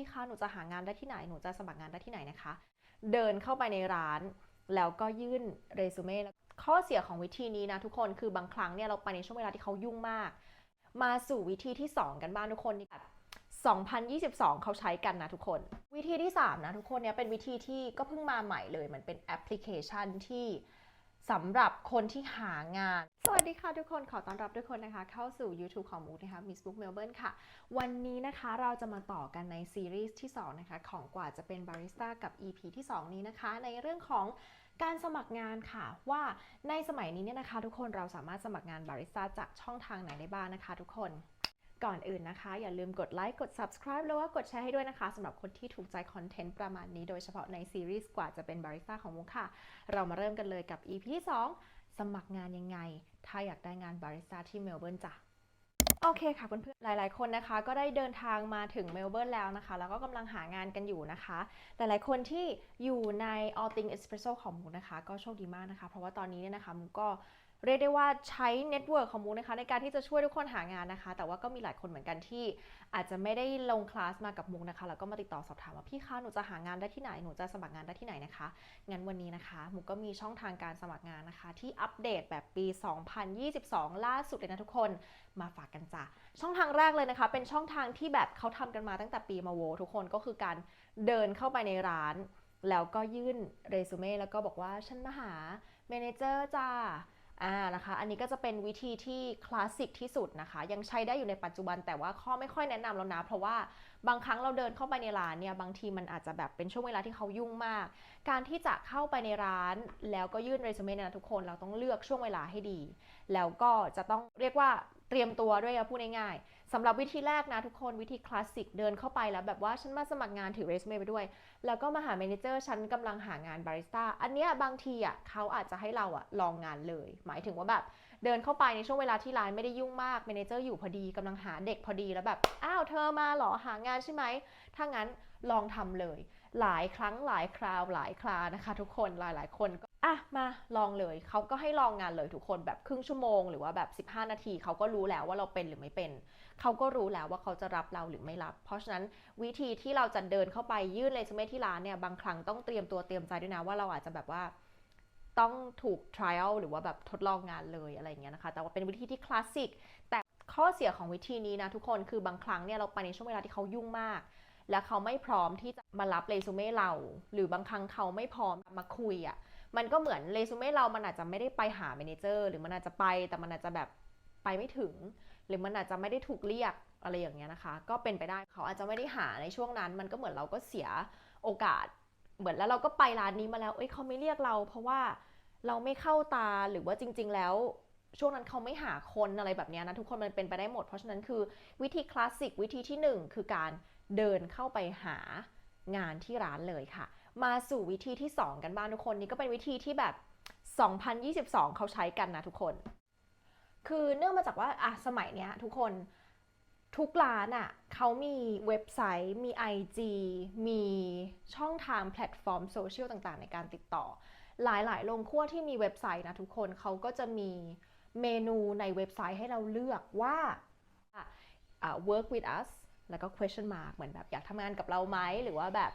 พี่คะหนูจะหางานได้ที่ไหนหนูจะสมัครงานได้ที่ไหนนะคะ เดินเข้าไปในร้าน แล้วก็ยื่นเรซูเม่ข้อเสียของวิธีนี้นะทุกคนคือบางครั้งเนี่ยเราไปในช่วงเวลาที่เขายุ่งมาก มาสู่วิธีที่ 2 กันบ้างทุกคนนี่แบบ2022 เขาใช้กันนะทุกคน วิธีที่ 3 นะทุกคนเนี่ยเป็นวิธีที่ก็เพิ่งมาใหม่เลย มันเป็นแอปพลิเคชันที่ สำหรับคนที่หางาน สวัสดีค่ะทุกคนขอต้อนรับทุกคนนะคะ เข้าสู่ YouTube ของมูนะคะ Miss Book Melbourne ค่ะ วันนี้นะคะเราจะมาต่อกันในซีรีส์ที่ 2 นะคะ ของกว่าจะเป็นบาริสต้ากับ EP ที่ 2 นี้นะคะ ในเรื่องของการสมัครงานค่ะว่าในสมัยนี้เนี่ยนะคะ ทุกคนเราสามารถสมัครงานบาริสต้าจากช่องทางไหนได้บ้างนะคะ ทุกคน ก่อนอื่นนะคะ อย่าลืมกดไลค์กด subscribe แล้วว่ากดแชร์ให้ด้วยนะคะสำหรับคนที่ถูกใจคอนเทนต์ประมาณนี้โดยเฉพาะในซีรีส์กว่าจะเป็นบาริสต้าของมุกค่ะ เรามาเริ่มกันเลยกับ EP ที่ 2 สมัครงานยังไง ถ้าอยากได้งานบาริสต้าที่เมลเบิร์นจ้ะโอเคค่ะเพื่อนๆ หลายๆ คนนะคะก็ได้เดินทางมาถึงเมลเบิร์นแล้วนะคะ แล้วก็กำลังหางานกันอยู่นะคะ หลายๆ คนที่อยู่ใน All Things Espresso ของมุกนะคะ ก็โชคดีมากนะคะ เพราะว่าตอนนี้เนี่ยนะคะมุกก็ เรียกได้ว่าใช้เน็ตเวิร์กของมุกนะคะในการที่จะช่วยทุกคนหางานนะคะ แต่ว่าก็มีหลายคนเหมือนกันที่ อาจจะไม่ได้ลงคลาสมากับมุกนะคะแล้วก็มาติดต่อสอบถามว่าพี่คะหนูจะหางานได้ที่ไหนหนูจะสมัครงานได้ที่ไหนนะคะงั้นวันนี้นะคะมุกก็มีช่องทางการสมัครงานนะคะ ที่อัปเดตแบบปี 2022 ล่าสุดเลยนะทุกคนมาฝากกันจ้ะช่องทางแรกเลยนะคะ เป็นช่องทางที่แบบเขาทำกันมาตั้งแต่ปีมาโว ทุกคนก็คือการเดินเข้าไปในร้าน แล้วก็ยื่นเรซูเม่แล้วก็บอกว่าฉันมาหาเมเนเจอร์จ้า อ่านะคะ อันนี้ก็จะเป็นวิธีที่คลาสสิกที่สุดนะคะ ยังใช้ได้อยู่ในปัจจุบันแต่ว่าข้อไม่ค่อยแนะนำแล้วนะ เพราะว่าบางครั้งเราเดินเข้าไปในร้านเนี่ยบางทีมันอาจจะแบบเป็นช่วงเวลาที่เขายุ่งมาก การที่จะเข้าไปในร้าน แล้วก็ยื่นเรซูเม่นะทุกคนเราต้องเลือกช่วงเวลาให้ดี แล้วก็จะต้องเรียกว่าเตรียมตัวด้วยนะพูดง่ายๆ สำหรับวิธีแรกนะทุกคนวิธีคลาสสิกเดินเข้าไปแล้วแบบว่าฉันมาสมัครงานถือเรซูเม่ไปด้วย แล้วก็มาหาเมนเจอร์ฉันกำลังหางานบาริสต้าอันเนี้ยบางทีอะเขาอาจจะให้เราอะลองงานเลย หมายถึงว่าแบบเดินเข้าไปในช่วงเวลาที่ร้านไม่ได้ยุ่งมากเมนเจอร์อยู่พอดีกำลังหาเด็กพอดีแล้วแบบอ้าวเธอมาหรอหางานใช่ไหมถ้างั้นลองทำเลย หลายครั้งหลายคราวหลายครานะคะ ทุกคนหลายๆคนก็ อะมาลองเลยเขาก็ให้ลองงานเลยทุกคนแบบครึ่งชั่วโมงหรือว่าแบบ 15 นาทีเขาก็รู้แล้วว่าเราเป็นหรือไม่เป็น เขาก็รู้แล้วว่าเขาจะรับเราหรือไม่รับ เพราะฉะนั้นวิธีที่เราจะเดินเข้าไปยื่นเรซูเม่ที่ร้านเนี่ยบางครั้งต้องเตรียมตัวเตรียมใจด้วยนะว่าเราอาจจะแบบว่าต้องถูก trial หรือว่าแบบทดลองงานเลยอะไรเงี้ยนะคะ แต่ว่าเป็นวิธีที่คลาสสิกแต่ข้อเสียของวิธีนี้นะทุกคนคือบางครั้งเนี่ยเราไปในช่วงเวลาที่เขายุ่งมากและเขาไม่พร้อมที่จะมารับเรซูเม่เรา หรือบางครั้งเขาไม่พร้อมมาคุยอะ่ะ มันก็เหมือนเรซูเม่เรามันอาจจะไม่ได้ไปหาเมเนเจอร์หรือมันอาจจะไปแต่มันอาจจะแบบไปไม่ถึง หรือมันอาจจะไม่ได้ถูกเรียกอะไรอย่างเงี้ยนะคะ ก็เป็นไปได้เขาอาจจะไม่ได้หาในช่วงนั้น มันก็เหมือนเราก็เสียโอกาส เหมือนแล้วเราก็ไปร้านนี้มาแล้วเอ้ยเขาไม่เรียกเรา เพราะว่าเราไม่เข้าตาหรือว่าจริง ๆ แล้วช่วงนั้นเขาไม่หาคนอะไรแบบเนี้ยนะทุกคนมันเป็นไปได้หมด เพราะฉะนั้นคือวิธีคลาสสิกวิธีที่หนึ่งคือการเดินเข้าไปหางานที่ร้านเลยค่ะ มาสู่วิธีที่ 2 กันบ้างทุกคนนี่ก็เป็นวิธีที่แบบ 2022 เขาใช้กันนะทุกคน คือเนื่องมาจากว่าอะสมัยเนี้ยทุกคนทุกร้านอะ่ะเขามีเว็บไซต์ มี IG มีช่องทางแพลตฟอร์มโซเชียลต่างๆ ในการติดต่อ หลายๆ โรงครัวที่มีเว็บไซต์นะทุกคนเขาก็จะมีเมนูในเว็บไซต์ให้เราเลือกว่าอ่า work with us แล้วก็ question mark เหมือนแบบอยากทำงานกับเราไหม หรือว่าแบบ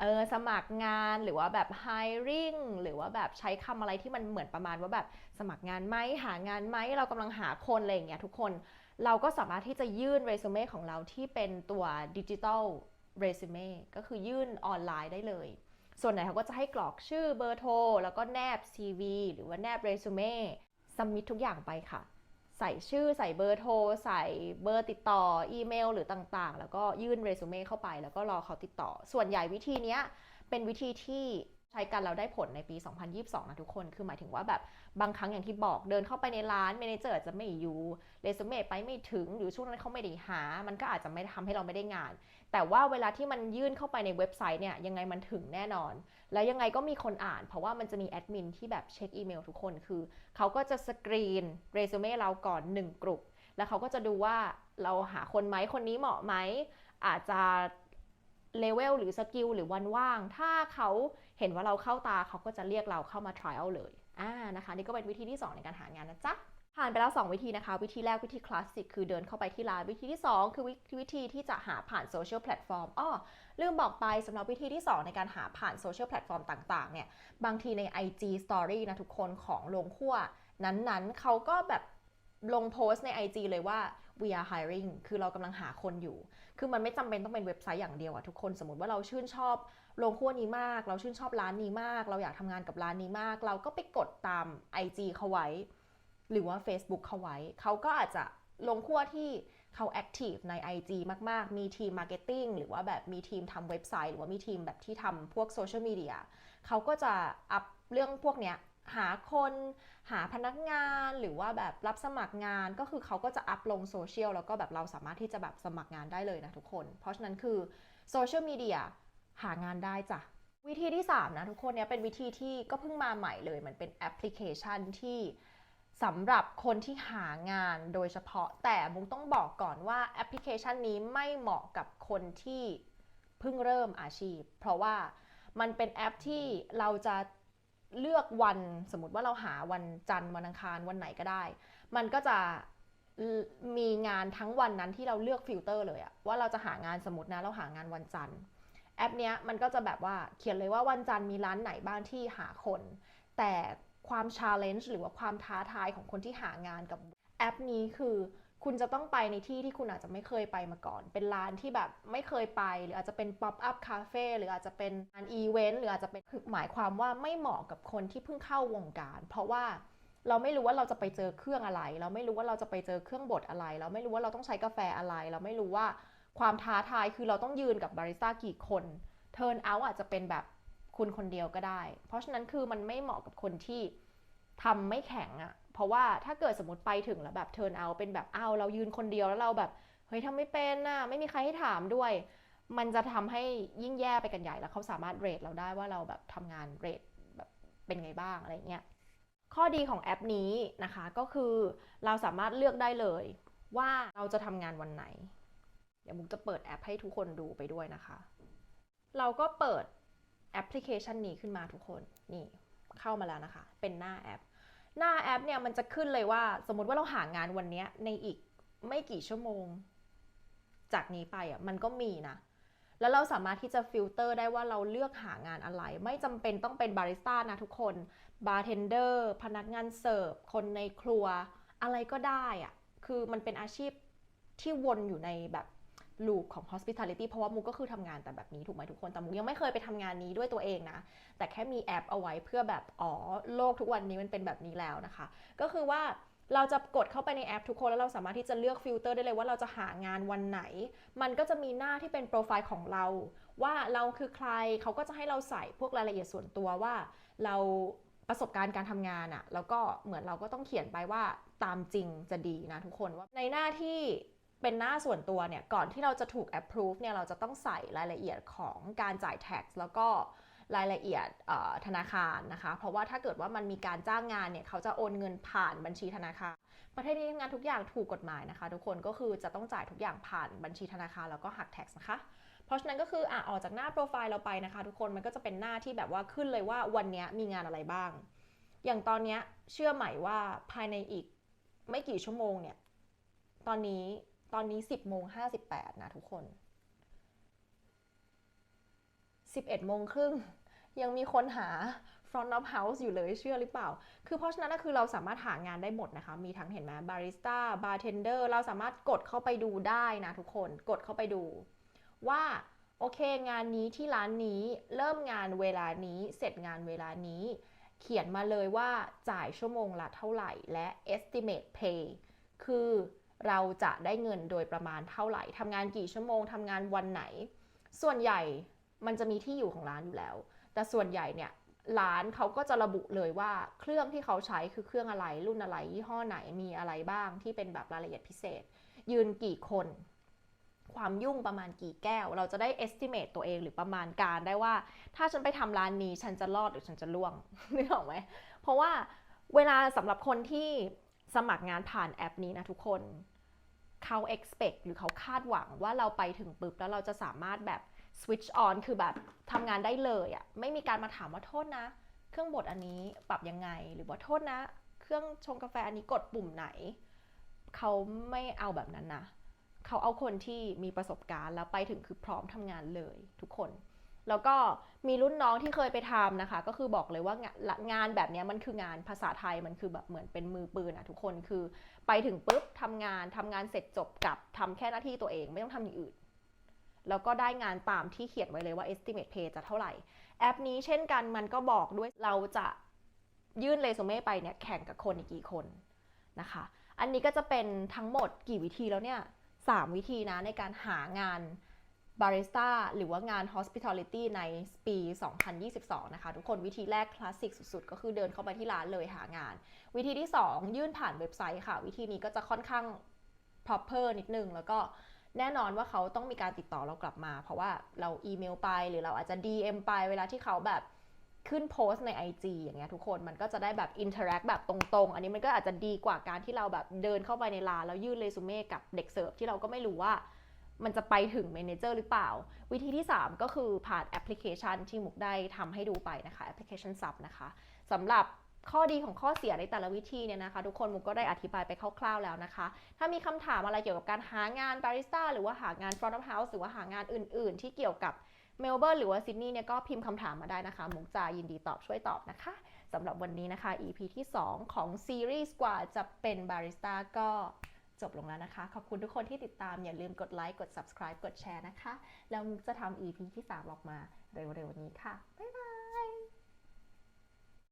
เออสมัครงานหรือว่าแบบ hiring หรือว่าแบบใช้คำอะไรที่มันเหมือนประมาณว่าแบบสมัครงานไหมหางานไหมเรากำลังหาคนอะไรอย่างเงี้ยทุกคนเราก็สามารถที่จะยื่นเรซูเม่ของเราที่เป็นตัวดิจิทัลเรซูเม่ก็คือยื่นออนไลน์ได้เลย ส่วนไหนเขาก็จะให้กรอกชื่อเบอร์โทรแล้วก็แนบ CV หรือว่าแนบเรซูเม่สมิททุกอย่างไปค่ะ ใส่ชื่อใส่เบอร์โทร ใส่เบอร์ติดต่ออีเมล หรือต่างๆ แล้วก็ยื่นเรซูเม่เข้าไป แล้วก็รอเขาติดต่อ ส่วนใหญ่วิธีนี้เป็นวิธีที่ใช้กันเราได้ผลในปี 2022 นะทุกคน คือหมายถึงว่าแบบบางครั้งอย่างที่บอกเดินเข้าไปในร้านเมนเจอร์จะไม่อยู่เรซูเม่ไปไม่ถึง หรือช่วงนั้นเขาไม่ได้หา มันก็อาจจะไม่ทำให้เราไม่ได้งาน แต่ว่าเวลาที่มันยื่นเข้าไปในเว็บไซต์เนี่ยยังไงมันถึงแน่นอน แล้วยังไงก็มีคนอ่าน เพราะว่ามันจะมีแอดมินที่แบบเช็คอีเมลทุกคนคือ เขาก็จะสกรีนเรซูเม่เราก่อน 1 กลุ่มแล้วเขาก็จะดูว่าเราหาคนไหมคนนี้เหมาะไหม อาจจะเลเวลหรือสกิลหรือวันว่าง ถ้าเขาเห็นว่าเราเข้าตาเขาก็จะเรียกเราเข้ามา trial เลยอ่านะคะ นี่ก็เป็นวิธีที่ 2 ในการหางานนะจ๊ะผ่านไปแล้ว 2 วิธีนะคะ วิธีแรกวิธีคลาสสิกคือเดินเข้าไปที่ร้าน วิธีที่ 2 คือวิวิธีที่จะหาผ่านโซเชียลแพลตฟอร์มอ้อ ลืมบอกไปสำหรับวิธีที่ 2 ในการหาผ่านโซเชียลแพลตฟอร์มต่างๆ เนี่ย บางทีใน IG Story นะทุกคนของโรงคั่วนั้นๆ เขาก็แบบลงโพสต์ใน IG เลยว่า we are hiring คือเรากำลังหาคนอยู่ คือมันไม่จำเป็นต้องเป็นเว็บไซต์อย่างเดียวอะทุกคน สมมติว่าเราชื่นชอบโรงคั่วนี้มาก เราชื่นชอบร้านนี้มาก เราอยากทำงานกับร้านนี้มาก เราก็ไปกดตาม IG เขาไว้ หรือว่า Facebook เขาไว้ เขาก็อาจจะ ลงขั้วที่เขาแอคทีฟใน IG มาก ๆ มีทีมมาร์เก็ตติ้งหรือว่าแบบมีทีมทำเว็บไซต์ หรือว่ามีทีมแบบที่ทำพวกโซเชียลมีเดียเขาก็จะอัพเรื่องพวกเนี้ยหาคนหาพนักงานหรือว่าแบบรับสมัครงานก็คือเขาก็จะอัพลงโซเชียลแล้วก็แบบเราสามารถที่จะแบบสมัครงานได้เลยนะทุกคน เพราะฉะนั้นคือโซเชียลมีเดียหางานได้จ้ะ วิธีที่ 3 นะทุกคนเนี้ยเป็นวิธีที่ก็เพิ่งมาใหม่เลย มันเป็นแอปพลิเคชันที่ สำหรับคนที่หางานโดยเฉพาะแต่มุกต้องบอกก่อนว่าแอปพลิเคชันนี้ไม่เหมาะกับคนที่เพิ่งเริ่มอาชีพ เพราะว่ามันเป็นแอปที่เราจะเลือกวันสมมติว่าเราหาวันจันทร์วันอังคารวันไหนก็ได้ มันก็จะมีงานทั้งวันนั้นที่เราเลือกฟิลเตอร์เลยอะว่าเราจะหางานสมมตินะเราหางานวันจันทร์แอปเนี้ยมันก็จะแบบว่าเขียนเลยว่าวันจันทร์มีร้านไหนบ้างที่หาคน แต่ ความชาเลนจ์หรือว่าความท้าทายของคนที่หางานกับแอปนี้คือคุณจะต้องไปในที่ที่คุณอาจจะไม่เคยไปมาก่อน เป็นร้านที่แบบไม่เคยไป หรืออาจจะเป็นป๊อปอัพคาเฟ่ หรืออาจจะเป็นงานอีเวนต์ หรืออาจจะเป็นคือหมายความว่าไม่เหมาะกับคนที่เพิ่งเข้าวงการ เพราะว่าเราไม่รู้ว่าเราจะไปเจอเครื่องอะไร เราไม่รู้ว่าเราจะไปเจอเครื่องบดอะไร เราไม่รู้ว่าเราต้องใช้กาแฟอะไร เราไม่รู้ว่าความท้าทายคือเราต้องยืนกับบาริสต้ากี่คน เทิร์นเอาอาจจะเป็นแบบ คุณคนเดียวก็ได้ เพราะฉะนั้นคือมันไม่เหมาะกับคนที่ทำไม่แข็งอะ่ะ เพราะว่าถ้าเกิดสมมติไปถึงแล้วแบบเทิร์นเอาเป็นแบบเอ้าเรายืนคนเดียวแล้วเราแบบเฮ้ยทำไม่เป็นน่ะไม่มีใครให้ถามด้วย มันจะทำให้ยิ่งแย่ไปกันใหญ่แล้วเขาสามารถเรทเราได้ว่าเราแบบทำงานเรทแบบเป็นไงบ้างอะไรเงี้ยข้อดีของแอปนี้นะคะก็คือเราสามารถเลือกได้เลยว่าเราจะทำงานวันไหน เดี๋ยวมุกจะเปิดแอปให้ทุกคนดูไปด้วยนะคะ เราก็เปิด แอปพลิเคชันนี้ขึ้นมาทุกคนนี่เข้ามาแล้วนะคะ เป็นหน้าแอป หน้าแอปเนี่ยมันจะขึ้นเลยว่า สมมติว่าเราหางานวันนี้ในอีกไม่กี่ชั่วโมง จากนี้ไปอะมันก็มีนะแล้วเราสามารถที่จะฟิลเตอร์ได้ว่าเราเลือกหางานอะไร ไม่จำเป็นต้องเป็นบาริสต้านะทุกคนบาร์เทนเดอร์พนักงานเสิร์ฟคนในครัว อะไรก็ได้อะคือมันเป็นอาชีพที่วนอยู่ในแบบ ลูปของ hospitality เพราะว่ามูก็คือทำงานแต่แบบนี้ถูกไหมทุกคน แต่มูยังไม่เคยไปทำงานนี้ด้วยตัวเองนะ แต่แค่มีแอปเอาไว้เพื่อแบบ อ๋อ โลกทุกวันนี้มันเป็นแบบนี้แล้วนะคะ ก็คือว่าเราจะกดเข้าไปในแอปทุกคนแล้วเราสามารถที่จะเลือกฟิลเตอร์ได้เลยว่าเราจะหางานวันไหน มันก็จะมีหน้าที่เป็นโปรไฟล์ของเรา ว่าเราคือใครเขาก็จะให้เราใส่พวกรายละเอียดส่วนตัวว่าเราประสบการณ์การทำงานอะแล้วก็เหมือนเราก็ต้องเขียนไปว่าตามจริงจะดีนะทุกคนว่าในหน้าที่ เป็นหน้าส่วนตัวเนี่ยก่อนที่เราจะถูก approve เนี่ยเราจะต้องใส่รายละเอียดของการจ่าย tax แล้วก็รายละเอียดธนาคารนะคะ เพราะว่าถ้าเกิดว่ามันมีการจ้างงานเนี่ยเขาจะโอนเงินผ่านบัญชีธนาคาร ประเทศนี้ทำงานทุกอย่างถูกกฎหมายนะคะ ทุกคนก็คือจะต้องจ่ายทุกอย่างผ่านบัญชีธนาคารแล้วก็หัก tax นะคะเพราะฉะนั้นก็คืออะออกจากหน้าโปรไฟล์เราไปนะคะ ทุกคนมันก็จะเป็นหน้าที่แบบว่าขึ้นเลยว่าวันนี้มีงานอะไรบ้าง อย่างตอนนี้เชื่อไหมว่าภายในอีกไม่กี่ชั่วโมงเนี่ยตอนนี้ ตอนนี้ 10โมง58 นะทุกคน 11โมงครึ่งยังมีคนหา front of house อยู่เลยเชื่อหรือเปล่า คือเพราะฉะนั้นก็คือเราสามารถหางานได้หมดนะคะ มีทั้งเห็นไหมบาริสต้าบาร์เทนเดอร์เราสามารถกดเข้าไปดูได้นะทุกคนกดเข้าไปดู ว่าโอเค งานนี้ที่ร้านนี้เริ่มงานเวลานี้เสร็จงานเวลานี้ เขียนมาเลยว่าจ่ายชั่วโมงละเท่าไหร่และ estimate pay คือ เราจะได้เงินโดยประมาณเท่าไหร่ทำงานกี่ชั่วโมงทำงานวันไหน ส่วนใหญ่มันจะมีที่อยู่ของร้านอยู่แล้ว แต่ส่วนใหญ่เนี่ยร้านเขาก็จะระบุเลยว่าเครื่องที่เขาใช้คือเครื่องอะไร รุ่นอะไร ยี่ห้อไหนมีอะไรบ้างที่เป็นแบบรายละเอียดพิเศษ ยืนกี่คน ความยุ่งประมาณกี่แก้ว เราจะได้ estimate ตัวเองหรือประมาณการได้ว่า ถ้าฉันไปทำร้านนี้ฉันจะรอดหรือฉันจะล่วงนึกออกไหมเพราะว่าเวลาสำหรับคนที่ สมัครงานผ่านแอปนี้นะทุกคนเขา expect หรือเขาคาดหวังว่าเราไปถึงปุ๊บแล้วเราจะสามารถแบบ switch on คือแบบทำงานได้เลยอะ่ะไม่มีการมาถามว่าโทษนะ เครื่องบดอันนี้ปรับยังไง หรือว่าโทษนะ เครื่องชงกาแฟอันนี้กดปุ่มไหน เขาไม่เอาแบบนั้นนะ เขาเอาคนที่มีประสบการณ์แล้วไปถึงคือพร้อมทำงานเลยทุกคน แล้วก็มีรุ่นน้องที่เคยไปทำนะคะ ก็คือบอกเลยว่างานงานแบบนี้มันคืองานภาษาไทยมันคือแบบเหมือนเป็นมือปืนอะทุกคนคือไปถึงปุ๊บทำงานทำงานเสร็จจบกลับทำแค่หน้าที่ตัวเองไม่ต้องทำอย่างอื่น แล้วก็ได้งานตามที่เขียนไว้เลยว่า estimate pay จะเท่าไหร่ แอปนี้เช่นกันมันก็บอกด้วยเราจะยื่นเรซูเม่ไปเนี่ยแข่งกับคนอีกกี่คนนะคะ อันนี้ก็จะเป็นทั้งหมดกี่วิธีแล้วเนี่ยสามวิธีนะในการหางาน บาริสต้าหรือว่างาน hospitality ในปี 2022 นะคะ ทุกคนวิธีแรกคลาสสิกสุดๆ ก็คือเดินเข้าไปที่ร้านเลยหางาน วิธีที่ 2 ยื่นผ่านเว็บไซต์ค่ะ วิธีนี้ก็จะค่อนข้าง proper นิดนึง แล้วก็แน่นอนว่าเขาต้องมีการติดต่อเรากลับมา เพราะว่าเราอีเมลไปหรือเราอาจจะ DM ไปเวลาที่เขาแบบขึ้นโพสต์ใน IG อย่างเงี้ยทุกคนมันก็จะได้แบบ interact แบบตรงๆ อันนี้มันก็อาจจะดีกว่าการที่เราแบบเดินเข้าไปในร้านแล้วยื่นเรซูเม่กับเด็กเสิร์ฟที่เราก็ไม่รู้ว่า มันจะไปถึงเมนเจอร์หรือเปล่า วิธีที่ 3 ก็คือผ่านแอปพลิเคชันที่มุกได้ทำให้ดูไปนะคะแอปพลิเคชันซับนะคะสำหรับข้อดีของข้อเสียในแต่ละวิธีเนี่ยนะคะ ทุกคนมุกก็ได้อธิบายไปคร่าวๆแล้วนะคะ ถ้ามีคำถามอะไรเกี่ยวกับการหางานบาริสต้าหรือว่าหางาน front of house หรือว่าหางานอื่น ๆ ที่เกี่ยวกับเมลเบิร์นหรือว่าซิดนีย์เนี่ยก็พิมพ์คำถามมาได้นะคะ มุกจะยินดีตอบช่วยตอบนะคะสำหรับวันนี้นะคะ EP ที่ 2 ของซีรีส์กว่าจะเป็นบาริสต้าก็ จบลงแล้วนะคะ ขอบคุณทุกคนที่ติดตามอย่าลืมกดไลค์กด subscribe กดแชร์นะคะ แล้วมุกจะทำ EP ที่ 3 ออกมาเร็วๆนี้ค่ะ บ๊ายบาย